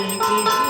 Hare Krishna.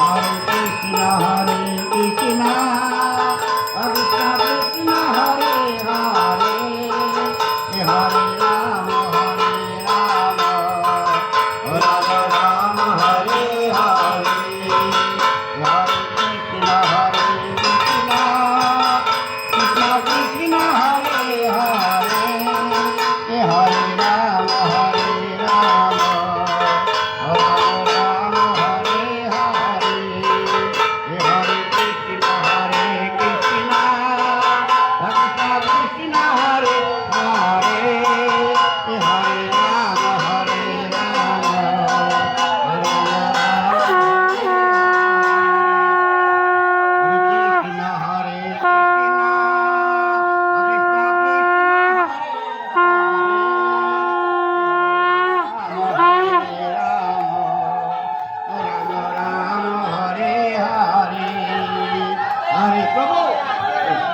Amen.